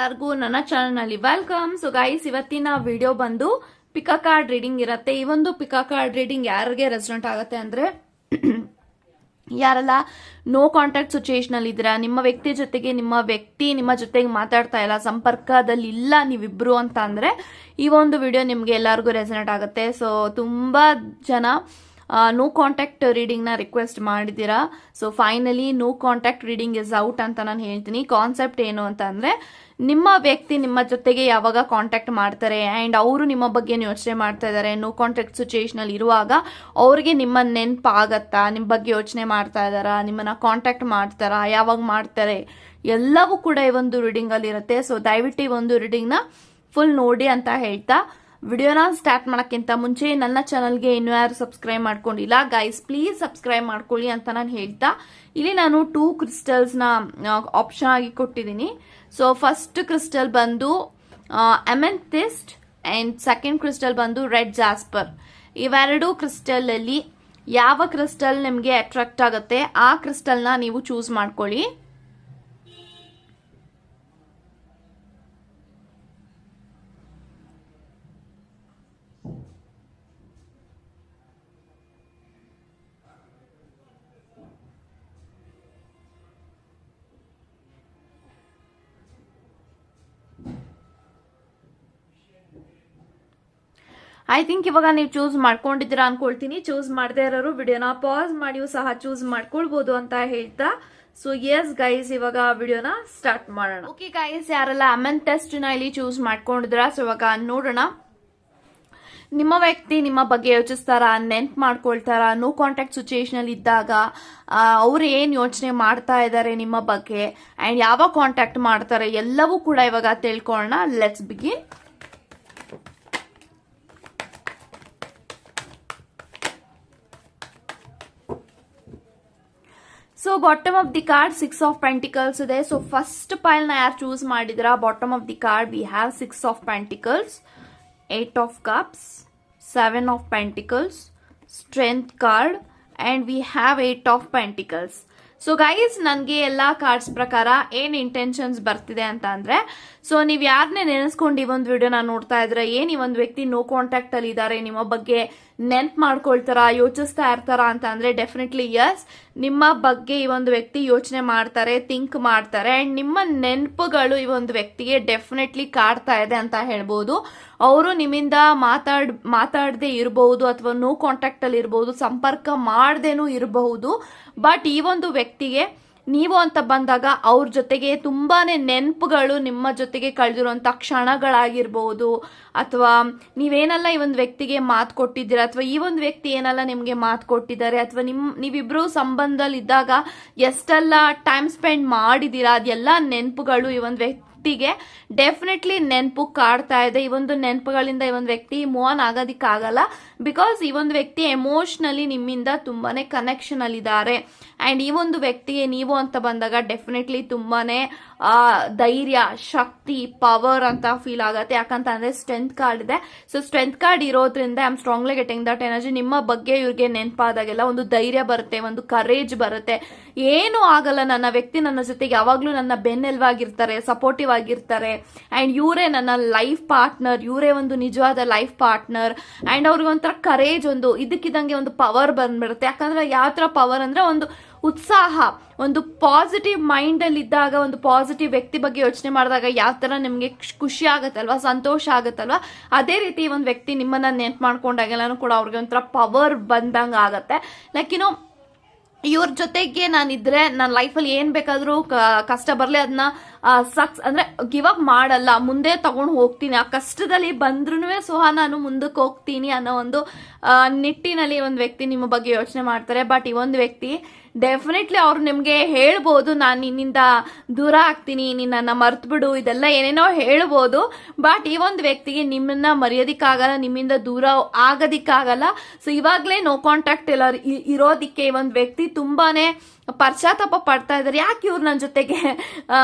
ಎಲ್ಲರಿಗೂ ನನ್ನ ಚಾನಲ್ನಲ್ಲಿ ವೆಲ್ಕಮ್. ಸೊ ಗೈಸ್ ಇವತ್ತಿನ ವಿಡಿಯೋ ಬಂದು ಪಿಕಾ ಕಾರ್ಡ್ ರೀಡಿಂಗ್ ಇರುತ್ತೆ. ಈ ಒಂದು ಪಿಕಾ ಕಾರ್ಡ್ ರೀಡಿಂಗ್ ಯಾರಿಗೆ ರೆಸಿಡೆಂಟ್ ಆಗುತ್ತೆ ಅಂದ್ರೆ ಯಾರೆಲ್ಲ ನೋ ಕಾಂಟ್ಯಾಕ್ಟ್ ಸಿಚುಯೇಷನ್ ಅಲ್ಲಿ ಇದ್ದೀರಾ, ನಿಮ್ಮ ವ್ಯಕ್ತಿ ಜೊತೆಗೆ, ನಿಮ್ಮ ವ್ಯಕ್ತಿ ನಿಮ್ಮ ಜೊತೆಗೆ ಮಾತಾಡ್ತಾ ಇಲ್ಲ, ಸಂಪರ್ಕದಲ್ಲಿ ಇಲ್ಲ ನೀವಿಬ್ರು ಅಂತ ಅಂದರೆ ಈ ಒಂದು ವಿಡಿಯೋ ನಿಮಗೆ ಎಲ್ಲರಿಗೂ ರೆಸಿಡೆಂಟ್ ಆಗುತ್ತೆ. ಸೊ ತುಂಬಾ ಜನ ನೋ ಕಾಂಟ್ಯಾಕ್ಟ್ ರೀಡಿಂಗ್ನ ರಿಕ್ವೆಸ್ಟ್ ಮಾಡಿದ್ದೀರಾ? So finally no contact reading is out ಅಂತ ನಾನು ಹೇಳ್ತೀನಿ. ಕಾನ್ಸೆಪ್ಟ್ ಏನು ಅಂತ ಅಂದ್ರೆ, ನಿಮ್ಮ ವ್ಯಕ್ತಿ ನಿಮ್ಮ ಜೊತೆಗೆ ಯಾವಾಗ ಕಾಂಟ್ಯಾಕ್ಟ್ ಮಾಡ್ತಾರೆ ಅಂಡ್ ಅವರು ನಿಮ್ಮ ಬಗ್ಗೆ ಯೋಚನೆ ಮಾಡ್ತಾ ಇದ್ದಾರೆ ನೋ ಕಾಂಟ್ಯಾಕ್ಟ್ ಸಿಚುಯೇಷನ್ ಅಲ್ಲಿ ಇರುವಾಗ ಅವ್ರಿಗೆ ನಿಮ್ಮ ನೆನಪು ಆಗತ್ತಾ ನಿಮ್ಮ ಬಗ್ಗೆ ಯೋಚನೆ ಮಾಡ್ತಾ ಇದ್ದಾರಾ ನಿಮ್ಮನ್ನ ಕಾಂಟ್ಯಾಕ್ಟ್ ಮಾಡ್ತಾರಾ? ಯಾವಾಗ ಮಾಡ್ತಾರೆ? ಎಲ್ಲವೂ ಕೂಡ ಈ ಒಂದು ರೀಡಿಂಗ್ ಅಲ್ಲಿ ಇರುತ್ತೆ. ಸೊ ದಯವಿಟ್ಟು ಈ ಒಂದು ರೀಡಿಂಗ್ನ ಫುಲ್ ನೋಡಿ ಅಂತ ಹೇಳ್ತಾ ವಿಡಿಯೋನ ಸ್ಟಾರ್ಟ್ ಮಾಡೋಕ್ಕಿಂತ ಮುಂಚೆ ನನ್ನ ಚಾನಲ್ಗೆ ಇನ್ನೂ ಯಾರು ಸಬ್ಸ್ಕ್ರೈಬ್ ಮಾಡ್ಕೊಂಡಿಲ್ಲ ಗೈಸ್ ಪ್ಲೀಸ್ ಸಬ್ಸ್ಕ್ರೈಬ್ ಮಾಡ್ಕೊಳ್ಳಿ ಅಂತ ನಾನು ಹೇಳ್ತಾ, ಇಲ್ಲಿ ನಾನು ಟೂ ಕ್ರಿಸ್ಟಲ್ಸ್ನ ಆಪ್ಷನ್ ಆಗಿ ಕೊಟ್ಟಿದ್ದೀನಿ. ಸೊ ಫಸ್ಟ್ ಕ್ರಿಸ್ಟಲ್ ಬಂದು ಅಮೆಂಥಿಸ್ಟ್ ಆ್ಯಂಡ್ ಸೆಕೆಂಡ್ ಕ್ರಿಸ್ಟಲ್ ಬಂದು ರೆಡ್ ಜಾಸ್ಪರ್ ಇವೆರಡು ಕ್ರಿಸ್ಟಲಲ್ಲಿ ಯಾವ ಕ್ರಿಸ್ಟಲ್ ನಿಮಗೆ ಅಟ್ರಾಕ್ಟ್ ಆಗುತ್ತೆ, ಆ ಕ್ರಿಸ್ಟಲ್ನ ನೀವು ಚೂಸ್ ಮಾಡ್ಕೊಳ್ಳಿ. ಐ ಥಿಂಕ್ ಇವಾಗ ನೀವು ಚೂಸ್ ಮಾಡ್ಕೊಂಡಿದ್ದೀರಾ ಅನ್ಕೊಳ್ತೀನಿ. ಚೂಸ್ ಮಾಡದೇ ಇರೋರು ವಿಡಿಯೋನ ಪಾಸ್ ಮಾಡಿಯೂ ಸಹ ಚೂಸ್ ಮಾಡ್ಕೊಳ್ಬಹುದು ಅಂತ ಹೇಳ್ತಾ. ಸೊ ಎಸ್ ಗೈಸ್ ಇವಾಗ ವಿಡಿಯೋನ ಸ್ಟಾರ್ಟ್ ಮಾಡೋಣ. ಓಕೆ ಗೈಸ್ ಯಾರೆಲ್ಲ ಅಮೆನ್ ಟೆಸ್ಟ್ನ ಇಲ್ಲಿ ಚೂಸ್ ಮಾಡ್ಕೊಂಡಿದ್ರ ಸೊ ಇವಾಗ ನೋಡೋಣ. ನಿಮ್ಮ ವ್ಯಕ್ತಿ ನಿಮ್ಮ ಬಗ್ಗೆ ಯೋಚಿಸ್ತಾರ? ನೆನ್ಪ್ ಮಾಡ್ಕೊಳ್ತಾರ? ನೋ ಕಾಂಟ್ಯಾಕ್ಟ್ ಸಿಚುಯೇಷನ್ ಅಲ್ಲಿ ಇದ್ದಾಗ ಅವ್ರು ಏನ್ ಯೋಚನೆ ಮಾಡ್ತಾ ಇದ್ದಾರೆ ನಿಮ್ಮ ಬಗ್ಗೆ? ಅಂಡ್ ಯಾವಾಗ ಕಾಂಟ್ಯಾಕ್ಟ್ ಮಾಡ್ತಾರೆ? ಎಲ್ಲವೂ ಕೂಡ ಇವಾಗ ತಿಳ್ಕೊಳ್ಳೋಣ. Let's begin so bottom of the card six of pentacles ಇದೆ ಸೊ ಫಸ್ಟ್ ಪೈಲ್ನ ಯಾರು ಚೂಸ್ ಮಾಡಿದ್ರ bottom of the card we have six of pentacles eight of cups seven of pentacles strength card and we have eight of pentacles so guys ನನಗೆ ಎಲ್ಲ cards ಪ್ರಕಾರ ಏನು intentions ಬರ್ತಿದೆ ಅಂತ ಅಂದರೆ ಸೊ ನೀವು ಯಾರನ್ನೇ ನೆನೆಸ್ಕೊಂಡು ಈ ಒಂದು ವಿಡಿಯೋನ ನೋಡ್ತಾ ಇದ್ರೆ ಏನು ಈ ಒಂದು ವ್ಯಕ್ತಿ ನೋ ಕಾಂಟ್ಯಾಕ್ಟಲ್ಲಿ ಇದ್ದಾರೆ ನಿಮ್ಮ ಬಗ್ಗೆ ನೆನ್ಪ್ ಮಾಡ್ಕೊಳ್ತಾರ, ಯೋಚಿಸ್ತಾ ಇರ್ತಾರ ಅಂತ ಅಂದ್ರೆ ಡೆಫಿನೆಟ್ಲಿ ಯಸ್ ನಿಮ್ಮ ಬಗ್ಗೆ ಈ ಒಂದು ವ್ಯಕ್ತಿ ಯೋಚನೆ ಮಾಡ್ತಾರೆ ಥಿಂಕ್ ಮಾಡ್ತಾರೆ ಅಂಡ್ ನಿಮ್ಮ ನೆನಪುಗಳು ಈ ಒಂದು ವ್ಯಕ್ತಿಗೆ ಡೆಫಿನೆಟ್ಲಿ ಕಾಡ್ತಾ ಇದೆ ಅಂತ ಹೇಳ್ಬೋದು. ಅವರು ನಿಮ್ಮಿಂದ ಮಾತಾಡ್, ಮಾತಾಡದೆ ಇರಬಹುದು ಅಥವಾ ನೋ ಕಾಂಟ್ಯಾಕ್ಟ್ ಅಲ್ಲಿ ಇರಬಹುದು ಸಂಪರ್ಕ ಮಾಡದೇನೂ ಇರಬಹುದು. ಬಟ್ ಈ ಒಂದು ವ್ಯಕ್ತಿಗೆ ನೀವು ಅಂತ ಬಂದಾಗ ಅವ್ರ ಜೊತೆಗೆ ತುಂಬಾನೇ ನೆನಪುಗಳು ನಿಮ್ಮ ಜೊತೆಗೆ ಕಳೆದಿರುವಂಥ ಕ್ಷಣಗಳಾಗಿರ್ಬೋದು. ಅಥವಾ ನೀವೇನೆಲ್ಲ ಈ ಒಂದು ವ್ಯಕ್ತಿಗೆ ಮಾತು ಕೊಟ್ಟಿದ್ದೀರಾ? ಅಥವಾ ಈ ಒಂದು ವ್ಯಕ್ತಿ ಏನೆಲ್ಲ ನಿಮಗೆ ಮಾತು ಕೊಟ್ಟಿದ್ದಾರೆ? ಅಥವಾ ನಿಮ್ಮ ನೀವಿಬ್ಬರೂ ಸಂಬಂಧದಲ್ಲಿ ಇದ್ದಾಗ ಎಷ್ಟೆಲ್ಲ ಟೈಮ್ ಸ್ಪೆಂಡ್ ಮಾಡಿದ್ದೀರಾ? ಅದೆಲ್ಲ ನೆನಪುಗಳು ಈ ಒಂದು ವ್ಯಕ್ತಿಗೆ ಡೆಫಿನೆಟ್ಲಿ ನೆನಪು ಕಾಡ್ತಾ ಇದೆ. ಈ ಒಂದು ನೆನಪುಗಳಿಂದ ಈ ಒಂದು ವ್ಯಕ್ತಿ ಮೂವ್ ಆನ್ ಆಗೋದಿಕ್ಕಾಗಲ್ಲ. ಬಿಕಾಸ್ ಈ ಒಂದು ವ್ಯಕ್ತಿ ಎಮೋಷನಲಿ ನಿಮ್ಮಿಂದ ತುಂಬಾನೇ ಕನೆಕ್ಷನ್ ಅಲ್ಲಿದ್ದಾರೆ. ಅಂಡ್ ಈ ಒಂದು ವ್ಯಕ್ತಿಗೆ ನೀವು ಅಂತ ಬಂದಾಗ ಡೆಫಿನೆಟ್ಲಿ ತುಂಬಾನೇ ಧೈರ್ಯ, ಶಕ್ತಿ ಪವರ್ ಅಂತ ಫೀಲ್ ಆಗುತ್ತೆ. ಯಾಕಂತ ಅಂದ್ರೆ ಸ್ಟ್ರೆಂತ್ ಕಾರ್ಡ್ ಇದೆ. ಸೊ ಸ್ಟ್ರೆಂತ್ ಕಾರ್ಡ್ ಇರೋದ್ರಿಂದ I am strongly getting that energy ನಿಮ್ಮ ಬಗ್ಗೆ ಇವ್ರಿಗೆ ನೆನಪಾದಾಗೆಲ್ಲ ಒಂದು ಧೈರ್ಯ ಬರುತ್ತೆ, ಒಂದು ಕರೇಜ್ ಬರುತ್ತೆ. ಏನು ಆಗಲ್ಲ. ನನ್ನ ವ್ಯಕ್ತಿ ನನ್ನ ಜೊತೆಗೆ ಯಾವಾಗಲೂ ನನ್ನ ಬೆನ್ನೆಲ್ವಾಗಿರ್ತಾರೆ ಸಪೋರ್ಟಿವ್ ಆಗಿರ್ತಾರೆ ಆ್ಯಂಡ್ ಇವರೇ ನನ್ನ ಲೈಫ್ ಪಾರ್ಟ್ನರ್ ಇವರೇ ಒಂದು ನಿಜವಾದ ಲೈಫ್ ಪಾರ್ಟ್ನರ್ ಆ್ಯಂಡ್ ಅವ್ರಿಗೆ ಒಂಥರ ಕರೇಜ್ ಒಂದು ಇದಕ್ಕಿದ್ದಂಗೆ ಒಂದು ಪವರ್ ಬಂದ್ಬಿಡುತ್ತೆ. ಯಾಕಂದ್ರೆ ಯಾವ ಥರ ಪವರ್ ಅಂದರೆ ಒಂದು ಉತ್ಸಾಹ, ಒಂದು ಪಾಸಿಟಿವ್ ಮೈಂಡಲ್ಲಿ ಇದ್ದಾಗ, ಒಂದು ಪಾಸಿಟಿವ್ ವ್ಯಕ್ತಿ ಬಗ್ಗೆ ಯೋಚನೆ ಮಾಡಿದಾಗ ಯಾವ ಥರ ನಿಮಗೆ ಖುಷಿ ಆಗುತ್ತಲ್ವ, ಸಂತೋಷ ಆಗುತ್ತಲ್ವ, ಅದೇ ರೀತಿ ಒಂದು ವ್ಯಕ್ತಿ ನಿಮ್ಮನ್ನು ನೆನ್ಪು ಮಾಡ್ಕೊಂಡಾಗೆಲ್ಲನೂ ಕೂಡ ಅವ್ರಿಗೆ ಒಂಥರ ಪವರ್ ಬಂದಂಗೆ ಆಗುತ್ತೆ. ಲೈಕ್ ಏನೋ ಇವ್ರ ಜೊತೆಗೆ ನಾನಿದ್ರೆ ನನ್ನ ಲೈಫಲ್ಲಿ ಏನು ಬೇಕಾದರೂ ಕಷ್ಟ ಬರಲಿ ಅದನ್ನ ಸಕ್ಸ್ ಅಂದ್ರೆ ಗಿವ್ ಅಪ್ ಮಾಡಲ್ಲ ಮುಂದೆ ತಗೊಂಡು ಹೋಗ್ತೀನಿ. ಆ ಕಷ್ಟದಲ್ಲಿ ಬಂದ್ರೂ ಸಹ ನಾನು ಮುಂದಕ್ಕೆ ಹೋಗ್ತೀನಿ ಅನ್ನೋ ಒಂದು ನಿಟ್ಟಿನಲ್ಲಿ ಒಂದು ವ್ಯಕ್ತಿ ನಿಮ್ಮ ಬಗ್ಗೆ ಯೋಚನೆ ಮಾಡ್ತಾರೆ. ಬಟ್ ಈ ಒಂದು ವ್ಯಕ್ತಿ ಡೆಫಿನೆಟ್ಲಿ ಅವ್ರು ನಿಮಗೆ ಹೇಳ್ಬೋದು ನಾನು ನಿನ್ನಿಂದ ದೂರ ಆಗ್ತೀನಿ ನಿನ್ನನ್ನು ಮರ್ತು ಬಿಡು ಇದೆಲ್ಲ ಏನೇನೋ ಹೇಳ್ಬೋದು. ಬಟ್ ಈ ಒಂದು ವ್ಯಕ್ತಿಗೆ ನಿಮ್ಮನ್ನ ಮರೆಯೋದಿಕ್ಕಾಗಲ್ಲ ನಿಮ್ಮಿಂದ ದೂರ ಆಗೋದಿಕ್ಕಾಗಲ್ಲ. ಸೊ ಇವಾಗಲೇ ನೋ ಕಾಂಟ್ಯಾಕ್ಟ್ ಎಲ್ಲ ಇರೋದಿಕ್ಕೆ ಈ ಒಂದು ವ್ಯಕ್ತಿ ತುಂಬಾನೇ ಪಶ್ಚಾತ್ತಾಪ ಪಡ್ತಾ ಇದ್ದಾರೆ. ಯಾಕೆ ಇವ್ರು ನನ್ನ ಜೊತೆಗೆ ಆ,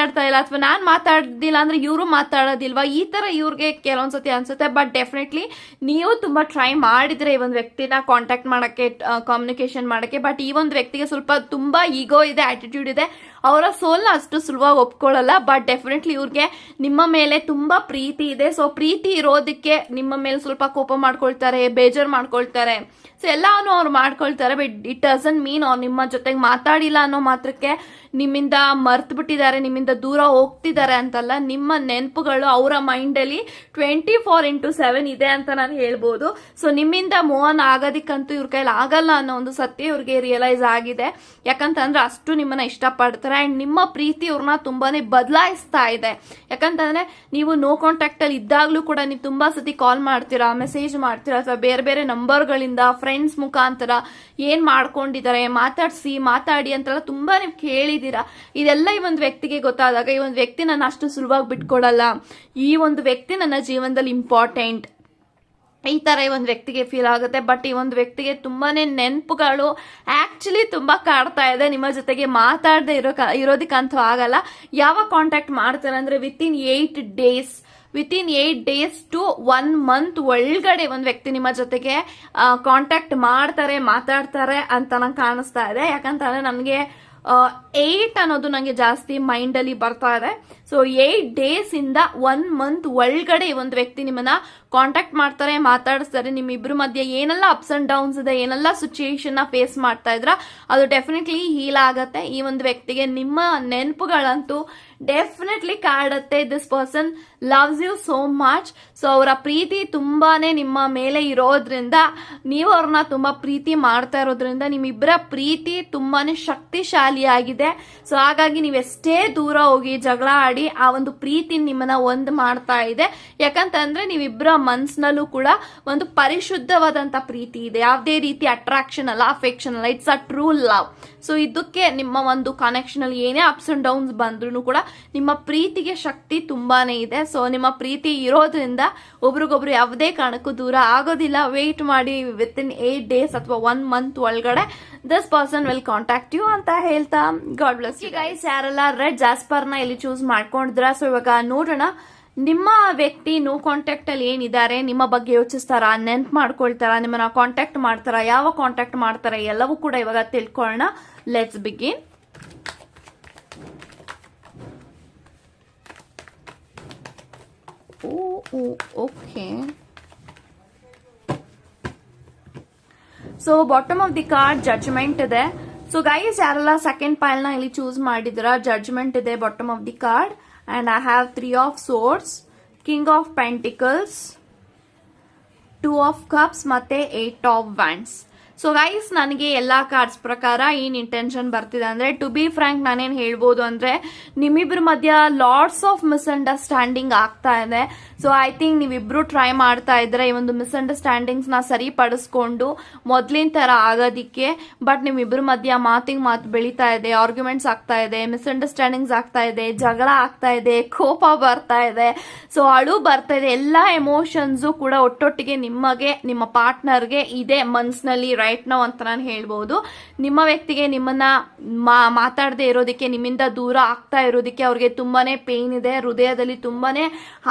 ಮಾತಾಡ್ತಾ ಇಲ್ಲ ಅಥವಾ ನಾನು ಮಾತಾಡ್ದಿಲ್ಲ ಅಂದ್ರೆ ಇವರು ಮಾತಾಡೋದಿಲ್ವಾ? ಈ ತರ ಇವ್ರಿಗೆ ಕೆಲವೊಂದ್ಸತಿ ಅನ್ಸುತ್ತೆ. ಬಟ್ ಡೆಫಿನೆಟ್ಲಿ ನೀವು ತುಂಬಾ ಟ್ರೈ ಮಾಡಿದ್ರೆ ಈ ಒಂದು ವ್ಯಕ್ತಿನ ಕಾಂಟ್ಯಾಕ್ಟ್ ಮಾಡಕ್ಕೆ ಕಮ್ಯುನಿಕೇಶನ್ ಮಾಡಕ್ಕೆ. ಬಟ್ ಈ ಒಂದು ವ್ಯಕ್ತಿಗೆ ಸ್ವಲ್ಪ ತುಂಬಾ ಈಗೋ ಇದೆ ಆಟಿಟ್ಯೂಡ್ ಇದೆ. ಅವರ ಸೋಲ್ನ ಅಷ್ಟು ಸುಲಭವಾಗಿ ಒಪ್ಕೊಳ್ಳಲ್ಲ ಬಟ್ ಡೆಫಿನೆಟ್ಲಿ ಇವ್ರಿಗೆ ನಿಮ್ಮ ಮೇಲೆ ತುಂಬಾ ಪ್ರೀತಿ ಇದೆ. ಸೊ ಪ್ರೀತಿ ಇರೋದಕ್ಕೆ ನಿಮ್ಮ ಮೇಲೆ ಸ್ವಲ್ಪ ಕೋಪ ಮಾಡ್ಕೊಳ್ತಾರೆ, ಬೇಜಾರು ಮಾಡ್ಕೊಳ್ತಾರೆ. ಸೊ ಎಲ್ಲಾನು ಅವ್ರು ಮಾಡ್ಕೊಳ್ತಾರೆ ಬಟ್ ಇಟ್ ಡಸನ್ ಮೀನ್ ಅವ್ರು ನಿಮ್ಮ ಜೊತೆಗೆ ಮಾತಾಡಿಲ್ಲ ಅನ್ನೋ ಮಾತ್ರಕ್ಕೆ ನಿಮ್ಮಿಂದ ಮರ್ತು ಬಿಟ್ಟಿದ್ದಾರೆ, ನಿಮ್ಮಿಂದ ದೂರ ಹೋಗ್ತಿದ್ದಾರೆ ಅಂತಲ್ಲ, ನಿಮ್ಮ ನೆನಪುಗಳು ಅವರ ಮೈಂಡಲ್ಲಿ ಟ್ವೆಂಟಿ ಫೋರ್ ಇಂಟು ಸೆವೆನ್ ಇದೆ ಅಂತ ನಾನು ಹೇಳ್ಬೋದು. ಸೊ ನಿಮ್ಮಿಂದ ಮೋಹನ್ ಆಗೋದಕ್ಕಂತೂ ಇವ್ರ ಕೈಲಿ ಆಗಲ್ಲ ಅನ್ನೋ ಒಂದು ಸತ್ಯ ಇವ್ರಿಗೆ ರಿಯಲೈಸ್ ಆಗಿದೆ. ಯಾಕಂತಂದ್ರೆ ಅಷ್ಟು ನಿಮ್ಮನ್ನ ಇಷ್ಟಪಡ್ತಾರೆ. ಅಂಡ್ ನಿಮ್ಮ ಪ್ರೀತಿ ಅವ್ರನ್ನ ತುಂಬಾ ಬದಲಾಯಿಸ್ತಾ ಇದೆ. ಯಾಕಂತಂದರೆ ನೀವು ನೋ ಕಾಂಟ್ಯಾಕ್ಟಲ್ಲಿ ಇದ್ದಾಗಲೂ ಕೂಡ ನೀವು ತುಂಬ ಸತಿ ಕಾಲ್ ಮಾಡ್ತೀರಾ ಮೆಸೇಜ್ ಮಾಡ್ತೀರಾ ಅಥವಾ ಬೇರೆ ಬೇರೆ ನಂಬರ್ಗಳಿಂದ ಫ್ರೆಂಡ್ಸ್ ಮುಖಾಂತರ ಏನು ಮಾಡ್ಕೊಂಡಿದ್ದಾರೆ, ಮಾತಾಡ್ಸಿ, ಮಾತಾಡಿ ಅಂತೆಲ್ಲ ತುಂಬಾ ನೀವು ಕೇಳಿದ್ದೀರಾ ಇದೆಲ್ಲ ಈ ಒಂದು ವ್ಯಕ್ತಿಗೆ ಗೊತ್ತಾದಾಗ ಈ ಒಂದು ವ್ಯಕ್ತಿ ನನ್ನ ಅಷ್ಟು ಸುಲಭವಾಗಿ ಬಿಟ್ಕೊಡಲ್ಲ. ಈ ಒಂದು ವ್ಯಕ್ತಿ ನನ್ನ ಜೀವನದಲ್ಲಿ ಇಂಪಾರ್ಟೆಂಟ್ ಈ ಥರ ಈ ಒಂದು ವ್ಯಕ್ತಿಗೆ ಫೀಲ್ ಆಗುತ್ತೆ. ಬಟ್ ಈ ಒಂದು ವ್ಯಕ್ತಿಗೆ ತುಂಬಾ ನೆನಪುಗಳು ಆ್ಯಕ್ಚುಲಿ ತುಂಬ ಕಾಡ್ತಾ ಇದೆ. ನಿಮ್ಮ ಜೊತೆಗೆ ಮಾತಾಡದೆ ಇರೋ ಇರೋದಕ್ಕಂತೂ ಆಗಲ್ಲ. ಯಾವಾಗ ಕಾಂಟ್ಯಾಕ್ಟ್ ಮಾಡ್ತಾರೆ ಅಂದರೆ within eight days within eight days to one month ಒಳಗಡೆ ಒಂದು ವ್ಯಕ್ತಿ ನಿಮ್ಮ ಜೊತೆಗೆ ಕಾಂಟ್ಯಾಕ್ಟ್ ಮಾಡ್ತಾರೆ, ಮಾತಾಡ್ತಾರೆ ಅಂತ ನಂಗೆ ಕಾಣಿಸ್ತಾ ಇದೆ. ಯಾಕಂತಂದ್ರೆ ನನಗೆ ಏಟ್ ಅನ್ನೋದು ನನಗೆ ಜಾಸ್ತಿ ಮೈಂಡಲ್ಲಿ ಬರ್ತಾ ಇದೆ. ಸೊ ಏಟ್ ಡೇಸ್ ಇಂದ ಒನ್ ಮಂತ್ ಒಳಗಡೆ ಒಂದು ವ್ಯಕ್ತಿ ನಿಮ್ಮನ್ನ ಕಾಂಟ್ಯಾಕ್ಟ್ ಮಾಡ್ತಾರೆ, ಮಾತಾಡಿಸ್ತಾರೆ. ನಿಮ್ಮಿಬ್ಬರ ಮಧ್ಯೆ ಏನೆಲ್ಲ ಅಪ್ಸ್ ಅಂಡ್ ಡೌನ್ಸ್ ಇದೆ, ಏನೆಲ್ಲ ಸಿಚುಯೇಷನ್ನ ಫೇಸ್ ಮಾಡ್ತಾ ಇದ್ರ, ಅದು ಡೆಫಿನೆಟ್ಲಿ ಹೀಲ್ ಆಗತ್ತೆ. ಈ ಒಂದು ವ್ಯಕ್ತಿಗೆ ನಿಮ್ಮ ನೆನಪುಗಳಂತೂ ಡೆಫಿನೆಟ್ಲಿ ಕಾಡುತ್ತೆ. This person loves you so much so ಅವರ ಪ್ರೀತಿ ತುಂಬಾನೇ ನಿಮ್ಮ ಮೇಲೆ ಇರೋದ್ರಿಂದ, ನೀವು ಅವ್ರನ್ನ ತುಂಬಾ ಪ್ರೀತಿ ಮಾಡ್ತಾ ಇರೋದ್ರಿಂದ ನಿಮ್ಮಿಬ್ಬರ ಪ್ರೀತಿ ತುಂಬಾನೇ ಶಕ್ತಿಶಾಲಿಯಾಗಿದೆ. ಸೊ ಹಾಗಾಗಿ ನೀವು ಎಷ್ಟೇ ದೂರ ಹೋಗಿ ಜಗಳ ಆಡಿ ಆ ಒಂದು ಪ್ರೀತಿ ನಿಮ್ಮನ್ನ ಒಂದ್ ಮಾಡ್ತಾ ಇದೆ. ಯಾಕಂತಂದ್ರೆ ನೀವಿಬ್ಬರ ಮನ್ಸ್ನಲ್ಲೂ ಕೂಡ ಒಂದು ಪರಿಶುದ್ಧವಾದಂತ ಪ್ರೀತಿ ಇದೆ. ಯಾವುದೇ ರೀತಿ ಅಟ್ರಾಕ್ಷನ್ ಅಲ್ಲ ಅಫೆಕ್ಷನ್ ಅಲ್ಲ it's a true love so ಇದಕ್ಕೆ ನಿಮ್ಮ ಒಂದು ಕನೆಕ್ಷನ್ ಅಲ್ಲಿ ಏನೇ ಅಪ್ಸ್ ಅಂಡ್ ಡೌನ್ಸ್ ಬಂದ್ರು ಕೂಡ ನಿಮ್ಮ ಪ್ರೀತಿಗೆ ಶಕ್ತಿ ತುಂಬಾನೇ ಇದೆ. ಸೊ ನಿಮ್ಮ ಪ್ರೀತಿ ಇರೋದ್ರಿಂದ ಒಬ್ರಿಗೊಬ್ರು ಯಾವುದೇ ಕಾರಣಕ್ಕೂ ದೂರ ಆಗೋದಿಲ್ಲ. ವೇಟ್ ಮಾಡಿ ವಿತ್ ಇನ್ ಏಟ್ ಡೇಸ್ ಅಥವಾ ಒನ್ ಮಂತ್ ಒಳಗಡೆ this person will contact you ಅಂತ ಹೇಳ್ತಾ. ಗಾಡ್ ಬ್ಲಸ್ ಗೈಸ್ ಯಾರೆಲ್ಲ ರೆಡ್ ಜಾಸ್ಪರ್ನ ಇಲ್ಲಿ ಚೂಸ್ ಮಾಡ್ಕೊಂಡಿದ್ರ? ಸೊ ಇವಾಗ ನೋಡೋಣ. ನಿಮ್ಮ ವ್ಯಕ್ತಿ ನೋ ಕಾಂಟ್ಯಾಕ್ಟ್ ಅಲ್ಲಿ ಏನಿದ್ದಾರೆ? ನಿಮ್ಮ ಬಗ್ಗೆ ಯೋಚಿಸ್ತಾರ? ನೆನ್ಪ್ ಮಾಡ್ಕೊಳ್ತಾರ? ನಿಮ್ಮನ್ನ ಕಾಂಟ್ಯಾಕ್ಟ್ ಮಾಡ್ತಾರ? ಯಾವ ಕಾಂಟ್ಯಾಕ್ಟ್ ಮಾಡ್ತಾರ? ಎಲ್ಲವೂ ಕೂಡ ಇವಾಗ ತಿಳ್ಕೊಳ್ಳೋಣ. Let's begin okay. So bottom of the card judgement ಇದೆ. ಸೊ ಗೈಸ್ ಯಾರೆಲ್ಲ ಸೆಕೆಂಡ್ ಪೈಲ್ನ ಇಲ್ಲಿ ಚೂಸ್ ಮಾಡಿದ್ರ ಜಡ್ಜ್ಮೆಂಟ್ ಇದೆ bottom of the card and I have three of swords king of pentacles two of cups ಮತ್ತೆ eight of wands so guys ನನಗೆ ಎಲ್ಲ cards ಪ್ರಕಾರ ಏನ್ ಇಂಟೆನ್ಷನ್ ಬರ್ತಿದೆ ಅಂದ್ರೆ ಟು ಬಿ ಫ್ರಾಂಕ್ ನಾನೇನ್ ಹೇಳ್ಬೋದು ಅಂದ್ರೆ, ನಿಮ್ಮಿಬ್ರ ಮಧ್ಯ ಲಾಟ್ಸ್ ಆಫ್ ಮಿಸ್ಅಂಡರ್ಸ್ಟ್ಯಾಂಡಿಂಗ್ ಆಗ್ತಾ ಇದೆ. ಸೊ ಐ ಥಿಂಕ್ ನೀವಿಬ್ರು ಟ್ರೈ ಮಾಡ್ತಾ ಇದ್ರೆ ಈ ಒಂದು ಮಿಸ್ಅಂಡರ್ಸ್ಟ್ಯಾಂಡಿಂಗ್ಸ್ನ ಸರಿಪಡಿಸ್ಕೊಂಡು ಮೊದ್ಲಿನ ತರ ಆಗೋದಿಕ್ಕೆ ಬಟ್ ನಿಮ್ಮಿಬ್ರ ಮಧ್ಯ ಮಾತಿಗೆ ಮಾತು ಬೆಳೀತಾ ಇದೆ ಆರ್ಗ್ಯುಮೆಂಟ್ಸ್ ಆಗ್ತಾ ಇದೆ ಮಿಸ್ಅಂಡರ್ಸ್ಟ್ಯಾಂಡಿಂಗ್ಸ್ ಆಗ್ತಾ ಇದೆ, ಜಗಳ ಆಗ್ತಾ ಇದೆ, ಕೋಪ ಬರ್ತಾ ಇದೆ. ಸೊ ಅಳು ಬರ್ತಾ ಇದೆ, ಎಲ್ಲಾ ಎಮೋಷನ್ಸು ಕೂಡ ಒಟ್ಟೊಟ್ಟಿಗೆ ನಿಮಗೆ ನಿಮ್ಮ ಪಾರ್ಟ್ನರ್ಗೆ ಇದೆ ಮನ್ಸ್ನಲ್ಲಿ ರೈಟ್ ನಾವು ಅಂತ ನಾನು ಹೇಳ್ಬೋದು. ನಿಮ್ಮ ವ್ಯಕ್ತಿಗೆ ನಿಮ್ಮನ್ನ ಮಾತಾಡದೆ ಇರೋದಕ್ಕೆ, ನಿಮ್ಮಿಂದ ದೂರ ಆಗ್ತಾ ಇರೋದಕ್ಕೆ ಅವ್ರಿಗೆ ತುಂಬಾನೇ ಪೇನ್ ಇದೆ, ಹೃದಯದಲ್ಲಿ ತುಂಬಾನೇ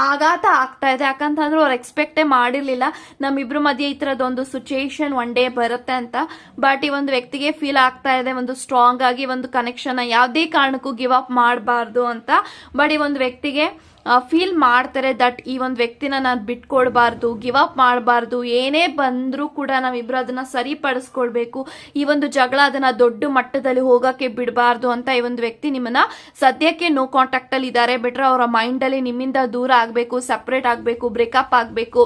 ಆಘಾತ ಆಗ್ತಾ ಇದೆ. ಯಾಕಂತಂದ್ರೆ ಅವ್ರು ಎಕ್ಸ್ಪೆಕ್ಟೇ ಮಾಡಿರ್ಲಿಲ್ಲ. ನಮ್ಮಿಬ್ರ ಮಧ್ಯೆ ಈ ಥರದೊಂದು ಸಿಚುಯೇಷನ್ ಒನ್ ಡೇ ಬರುತ್ತೆ ಅಂತ. ಬಟ್ ಈ ಒಂದು ವ್ಯಕ್ತಿಗೆ ಫೀಲ್ ಆಗ್ತಾ ಇದೆ, ಒಂದು ಸ್ಟ್ರಾಂಗ್ ಆಗಿ, ಒಂದು ಕನೆಕ್ಷನ್ ಯಾವುದೇ ಕಾರಣಕ್ಕೂ ಗಿವ್ ಅಪ್ ಮಾಡಬಾರ್ದು ಅಂತ. ಬಟ್ ಈ ಒಂದು ವ್ಯಕ್ತಿಗೆ ಫೀಲ್ ಮಾಡ್ತಾರೆ ದಟ್ ಈ ಒಂದು ವ್ಯಕ್ತಿನ ನಾನು ಬಿಟ್ಕೊಡ್ಬಾರ್ದು ಗಿವ್ ಅಪ್ ಮಾಡಬಾರ್ದು, ಏನೇ ಬಂದರೂ ಕೂಡ ನಾವಿಬ್ಬರು ಅದನ್ನ ಸರಿಪಡಿಸ್ಕೊಳ್ಬೇಕು. ಈ ಒಂದು ಜಗಳ ಅದನ್ನು ದೊಡ್ಡ ಮಟ್ಟದಲ್ಲಿ ಹೋಗಕ್ಕೆ ಬಿಡಬಾರ್ದು ಅಂತ ಈ ಒಂದು ವ್ಯಕ್ತಿ ನಿಮ್ಮನ್ನ ಸದ್ಯಕ್ಕೆ ನೋ ಕಾಂಟ್ಯಾಕ್ಟ್ ಅಲ್ಲಿ ಇದ್ದಾರೆ ಬಿಟ್ರೆ ಅವರ ಮೈಂಡ್ ಅಲ್ಲಿ ನಿಮ್ಮಿಂದ ದೂರ ಆಗಬೇಕು ಸಪ್ರೇಟ್ ಆಗಬೇಕು ಬ್ರೇಕಪ್ ಆಗಬೇಕು.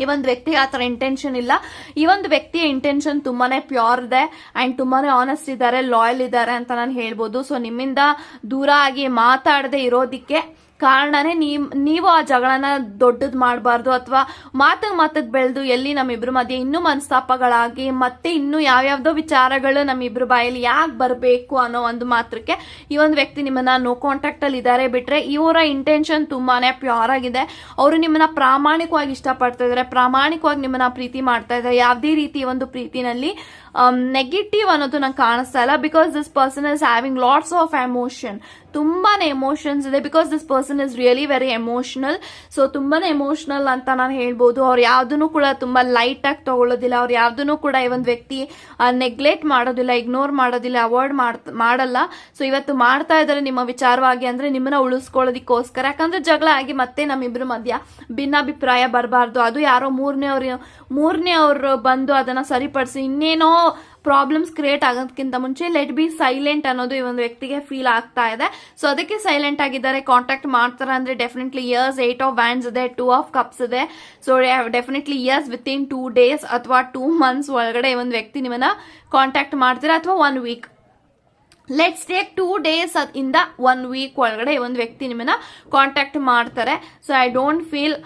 ಈ ಒಂದು ವ್ಯಕ್ತಿ ಆ ಥರ ಇಂಟೆನ್ಷನ್ ಇಲ್ಲ. ಈ ಒಂದು ವ್ಯಕ್ತಿಯ ಇಂಟೆನ್ಷನ್ ತುಂಬಾನೇ ಪ್ಯೂರ್ ಇದೆ ಆ್ಯಂಡ್ ತುಂಬಾನೇ ಆನೆಸ್ಟ್ ಇದ್ದಾರೆ ಲಾಯಲ್ ಇದ್ದಾರೆ ಅಂತ ನಾನು ಹೇಳ್ಬೋದು. ಸೊ ನಿಮ್ಮಿಂದ ದೂರ ಆಗಿ ಮಾತಾಡದೆ ಇರೋದಿಕ್ಕೆ ಕಾರಣನೇ ನೀವು ನೀವು ಆ ಜಗಳನ ದೊಡ್ಡದ್ ಮಾಡಬಾರ್ದು ಅಥವಾ ಮಾತಗ್ ಮಾತಗ್ ಬೆಳೆದು ಎಲ್ಲಿ ನಮ್ಮಿಬ್ರ ಮಧ್ಯೆ ಇನ್ನೂ ಮನಸ್ತಾಪಗಳಾಗಿ ಮತ್ತೆ ಇನ್ನೂ ಯಾವ್ಯಾವ್ದೋ ವಿಚಾರಗಳು ನಮ್ಮಿಬ್ರ ಬಾಯಲ್ಲಿ ಯಾಕೆ ಬರಬೇಕು ಅನ್ನೋ ಒಂದು ಮಾತ್ರಕ್ಕೆ ಈ ಒಂದು ವ್ಯಕ್ತಿ ನಿಮ್ಮನ್ನ ನೋ ಕಾಂಟ್ಯಾಕ್ಟ್ ಅಲ್ಲಿ ಇದ್ದಾರೆ ಬಿಟ್ರೆ ಇವರ ಇಂಟೆನ್ಷನ್ ತುಂಬಾನೇ ಪ್ಯೂರ್ ಆಗಿದೆ. ಅವರು ನಿಮ್ಮನ್ನ ಪ್ರಾಮಾಣಿಕವಾಗಿ ಇಷ್ಟಪಡ್ತಾ ಇದ್ದಾರೆ ಪ್ರಾಮಾಣಿಕವಾಗಿ ನಿಮ್ಮನ್ನ ಪ್ರೀತಿ ಮಾಡ್ತಾ ಇದ್ದಾರೆ ಯಾವುದೇ ರೀತಿ ಒಂದು ಪ್ರೀತಿನಲ್ಲಿ ನೆಗೆಟಿವ್ ಅನ್ನೋದು ನಂಗೆ ಕಾಣಿಸ್ತಾ ಇಲ್ಲ because this person is having lots of emotion ತುಂಬಾನೇ ಎಮೋಷನ್ಸ್ ಇದೆ because this person is really very emotional so ತುಂಬಾನೇ ಎಮೋಷನಲ್ ಅಂತ ನಾನು ಹೇಳ್ಬೋದು. ಅವ್ರು ಯಾವ್ದನ್ನು ಕೂಡ ತುಂಬಾ ಲೈಟ್ ಆಗಿ ತಗೊಳ್ಳೋದಿಲ್ಲ. ಅವ್ರು ಯಾವ್ದನ್ನು ಕೂಡ ಈ ಒಂದು ವ್ಯಕ್ತಿ ನೆಗ್ಲೆಕ್ಟ್ ಮಾಡೋದಿಲ್ಲ ಇಗ್ನೋರ್ ಮಾಡೋದಿಲ್ಲ ಅವಾಯ್ಡ್ ಮಾಡಲ್ಲ. ಸೊ ಇವತ್ತು ಮಾಡ್ತಾ ಇದ್ದಾರೆ ನಿಮ್ಮ ವಿಚಾರವಾಗಿ ಅಂದ್ರೆ ನಿಮ್ಮನ್ನ ಉಳಿಸ್ಕೊಳ್ಳೋದಕ್ಕೋಸ್ಕರ. ಯಾಕಂದ್ರೆ ಜಗಳ ಆಗಿ ಮತ್ತೆ ನಮ್ಮಿಬ್ರು ಮಧ್ಯ ಭಿನ್ನಾಭಿಪ್ರಾಯ ಬರಬಾರ್ದು. ಅದು ಯಾರೋ ಮೂರನೇ ಅವ್ರ, ಮೂರನೇ ಅವರು ಬಂದು ಅದನ್ನ ಸರಿಪಡಿಸಿ ಇನ್ನೇನೋ ಪ್ರಾಬ್ಲಮ್ಸ್ ಕ್ರಿಯೇಟ್ ಆಗೋದಕ್ಕಿಂತ ಮುಂಚೆ ಲೆಟ್ ಬಿ ಸೈಲೆಂಟ್ ಅನ್ನೋದು ಈ ಒಂದು ವ್ಯಕ್ತಿಗೆ ಫೀಲ್ ಆಗ್ತಾ ಇದೆ. ಸೊ ಅದಕ್ಕೆ ಸೈಲೆಂಟ್ ಆಗಿದ್ದಾರೆ ಕಾಂಟ್ಯಾಕ್ಟ್ ಮಾಡ್ತಾರೆ ಅಂದ್ರೆ definitely years eight of wands ಇದೆ ಟೂ ಆಫ್ ಕಪ್ಸ್ ಇದೆ. So definitely years within two days ಅಥವಾ ಟೂ ಮಂತ್ಸ್ ಒಳಗಡೆ ಈ ಒಂದು ವ್ಯಕ್ತಿ ನಿಮ್ಮನ್ನ ಕಾಂಟ್ಯಾಕ್ಟ್ ಮಾಡ್ತೀರಾ ಅಥವಾ one week let's take two days ಇಂದ ಒನ್ ವೀಕ್ ಒಳಗಡೆ ಒಂದು ವ್ಯಕ್ತಿ ನಿಮ್ಮನ್ನ ಕಾಂಟ್ಯಾಕ್ಟ್ ಮಾಡ್ತಾರೆ. ಸೊ ಐ ಡೋಂಟ್ ಫೀಲ್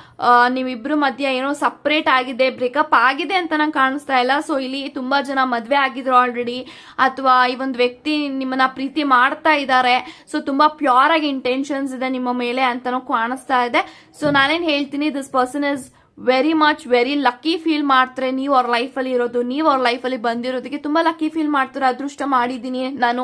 ನೀವಿಬ್ರು ಮಧ್ಯ ಏನೋ ಸಪ್ರೇಟ್ ಆಗಿದೆ ಬ್ರೇಕಪ್ ಆಗಿದೆ ಅಂತ ನಂಗೆ ಕಾಣಿಸ್ತಾ ಇಲ್ಲ. ಸೊ ಇಲ್ಲಿ ತುಂಬಾ ಜನ ಮದ್ವೆ ಆಗಿದ್ರು ಆಲ್ರೆಡಿ ಅಥವಾ ಈ ಒಂದು ವ್ಯಕ್ತಿ ನಿಮ್ಮನ್ನ ಪ್ರೀತಿ ಮಾಡ್ತಾ ಇದ್ದಾರೆ. ಸೊ ತುಂಬಾ ಪ್ಯೂರ್ ಆಗಿ ಇಂಟೆನ್ಷನ್ಸ್ ಇದೆ ನಿಮ್ಮ ಮೇಲೆ ಅಂತಾನೂ ಕಾಣಿಸ್ತಾ ಇದೆ. ಸೊ ನಾನೇನ್ ಹೇಳ್ತೀನಿ this person is very much very lucky feel ಮಾಡ್ತಾರೆ. ನೀವು ಅವ್ರ ಲೈಫಲ್ಲಿ ಇರೋದು, ನೀವು ಅವ್ರ ಲೈಫಲ್ಲಿ ಬಂದಿರೋದಕ್ಕೆ ತುಂಬಾ ಲಕ್ಕಿ ಫೀಲ್ ಮಾಡ್ತಾರೆ. ಅದೃಷ್ಟ ಮಾಡಿದ್ದೀನಿ ನಾನು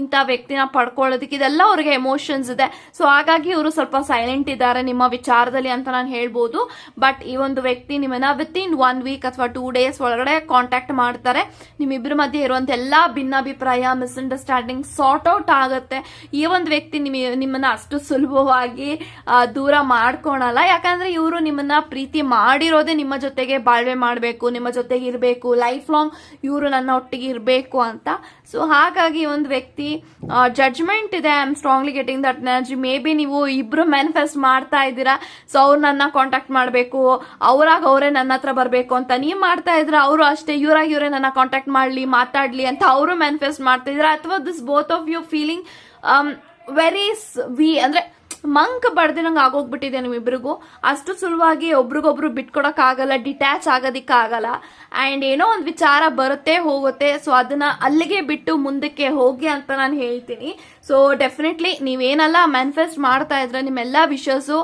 ಇಂಥ ವ್ಯಕ್ತಿನ ಪಡ್ಕೊಳ್ಳೋದಕ್ಕೆ. ಇದೆಲ್ಲ ಅವ್ರಿಗೆ ಎಮೋಷನ್ಸ್ ಇದೆ. ಸೊ ಹಾಗಾಗಿ ಇವರು ಸ್ವಲ್ಪ ಸೈಲೆಂಟ್ ಇದ್ದಾರೆ ನಿಮ್ಮ ವಿಚಾರದಲ್ಲಿ ಅಂತ ನಾನು ಹೇಳ್ಬೋದು. ಬಟ್ ಈ ಒಂದು ವ್ಯಕ್ತಿ ನಿಮ್ಮನ್ನ ವಿತ್ ಇನ್ ಒನ್ ವೀಕ್ ಅಥವಾ ಟೂ ಡೇಸ್ ಒಳಗಡೆ ಕಾಂಟ್ಯಾಕ್ಟ್ ಮಾಡ್ತಾರೆ. ನಿಮ್ಮಿಬ್ಬರ ಮಧ್ಯೆ ಇರುವಂಥ ಎಲ್ಲಾ ಭಿನ್ನಾಭಿಪ್ರಾಯ ಮಿಸ್ಅಂಡರ್ಸ್ಟ್ಯಾಂಡಿಂಗ್ ಸಾರ್ಟ್ ಔಟ್ ಆಗುತ್ತೆ. ಈ ಒಂದು ವ್ಯಕ್ತಿ ನಿಮ್, ನಿಮ್ಮನ್ನ ಅಷ್ಟು ಸುಲಭವಾಗಿ ದೂರ ಮಾಡ್ಕೊಳಲ್ಲ. ಯಾಕಂದ್ರೆ ಇವರು ನಿಮ್ಮನ್ನ ಪ್ರೀತಿ ಮಾಡಿರೋದೇ ನಿಮ್ಮ ಜೊತೆಗೆ ಬಾಳ್ವೆ ಮಾಡಬೇಕು, ನಿಮ್ಮ ಜೊತೆಗೆ ಇರಬೇಕು ಲೈಫ್ ಲಾಂಗ್ ಇವರು ನನ್ನ ಒಟ್ಟಿಗೆ ಇರಬೇಕು ಅಂತ. ಸೊ ಹಾಗಾಗಿ ಒಂದು ವ್ಯಕ್ತಿ ಜಡ್ಜ್ಮೆಂಟ್ ಇದೆ. I am strongly getting that energy may be ನೀವು ಇಬ್ರು ಮ್ಯಾನಿಫೆಸ್ಟ್ ಮಾಡ್ತಾ ಇದ್ದೀರಾ. ಸೊ ಅವ್ರು ನನ್ನ ಕಾಂಟ್ಯಾಕ್ಟ್ ಮಾಡಬೇಕು. ಅವರಾಗ ಅವರೇ ನನ್ನ ಹತ್ರ ಬರಬೇಕು ಅಂತ ನೀವು ಮಾಡ್ತಾ ಇದ್ರ ಅವರು ಅಷ್ಟೇ, ಇವರಾಗಿ ಇವರೇ ನನ್ನ ಕಾಂಟ್ಯಾಕ್ಟ್ ಮಾಡಲಿ, ಮಾತಾಡ್ಲಿ ಅಂತ ಅವರು ಮ್ಯಾನಿಫೆಸ್ಟ್ ಮಾಡ್ತಾ ಇದ್ರ ಅಥವಾ this both of you feeling very we ಅಂದ್ರೆ ಮಂಕ್ ಬಡ್ದಿನಂಗೆ ಆಗೋಗ್ಬಿಟ್ಟಿದೆ ನಿಮ್ಮಿಬ್ರಿಗೂ. ಅಷ್ಟು ಸುಲಭವಾಗಿ ಒಬ್ರಿಗೊಬ್ರು ಬಿಟ್ಕೊಡಕ್ ಆಗಲ್ಲ ಡಿಟ್ಯಾಚ್ ಆಗೋದಿಕ್ಕಾಗಲ್ಲ. ಅಂಡ್ ಏನೋ ಒಂದು ವಿಚಾರ ಬರುತ್ತೆ, ಹೋಗುತ್ತೆ. ಸೊ ಅದನ್ನ ಅಲ್ಲಿಗೆ ಬಿಟ್ಟು ಮುಂದಕ್ಕೆ ಹೋಗಿ ಅಂತ ನಾನು ಹೇಳ್ತೀನಿ. ಸೊ ಡೆಫಿನೆಟ್ಲಿ ನೀವೇನೆಲ್ಲ ಮ್ಯಾನಿಫೆಸ್ಟ್ ಮಾಡ್ತಾ ಇದ್ರೆ, ನಿಮ್ಮೆಲ್ಲ ವಿಷಸು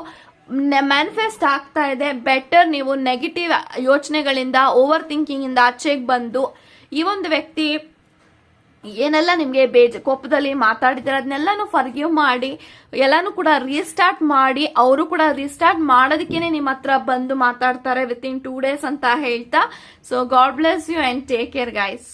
ಮ್ಯಾನಿಫೆಸ್ಟ್ ಆಗ್ತಾ ಇದೆ. ಬೆಟರ್ ನೀವು ನೆಗೆಟಿವ್ ಯೋಚನೆಗಳಿಂದ ಓವರ್ ಥಿಂಕಿಂಗ್ ಇಂದ ಆಚೆಗೆ ಬಂದು, ಈ ಒಂದು ವ್ಯಕ್ತಿ ಏನೆಲ್ಲ ನಿಮಗೆ ಬೇಜ, ಕೋಪದಲ್ಲಿ ಮಾತಾಡಿದ್ರೆ ಅದನ್ನೆಲ್ಲಾನು ಫರ್ಗಿವ್ ಮಾಡಿ, ಎಲ್ಲಾನು ಕೂಡ ರೀಸ್ಟಾರ್ಟ್ ಮಾಡಿ, ಅವರು ಕೂಡ ರೀಸ್ಟಾರ್ಟ್ ಮಾಡೋದಕ್ಕೇನೆ ನಿಮ್ಮ ಹತ್ರ ಬಂದು ಮಾತಾಡ್ತಾರೆ ವಿತ್ ಇನ್ ಟೂ ಡೇಸ್ ಅಂತ ಹೇಳ್ತಾ. So god bless you and take care guys